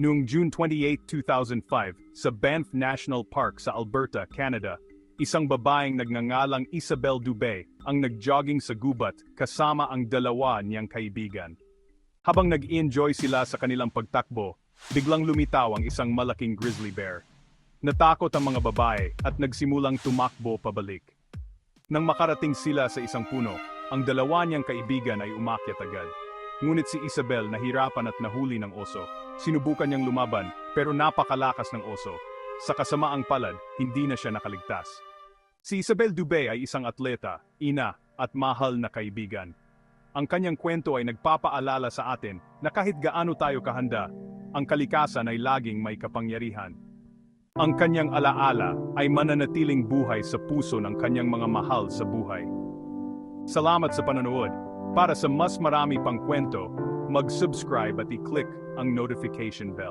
Noong June 28, 2005, sa Banff National Park sa Alberta, Canada, isang babaeng nagngangalang Isabel Dubé ang nagjogging sa gubat kasama ang dalawa niyang kaibigan. Habang nag-enjoy sila sa kanilang pagtakbo, biglang lumitaw ang isang malaking grizzly bear. Natakot ang mga babae at nagsimulang tumakbo pabalik. Nang makarating sila sa isang puno, ang dalawa niyang kaibigan ay umakyat agad. Ngunit si Isabel nahirapan at nahuli ng oso. Sinubukan niyang lumaban pero napakalakas ng oso. Sa kasamaang palad, hindi na siya nakaligtas. Si Isabel Dubé ay isang atleta, ina, at mahal na kaibigan. Ang kanyang kwento ay nagpapaalala sa atin na kahit gaano tayo kahanda, ang kalikasan ay laging may kapangyarihan. Ang kanyang alaala ay mananatiling buhay sa puso ng kanyang mga mahal sa buhay. Salamat sa panonood. Para sa mas marami pang kwento, mag-subscribe at i-click ang notification bell.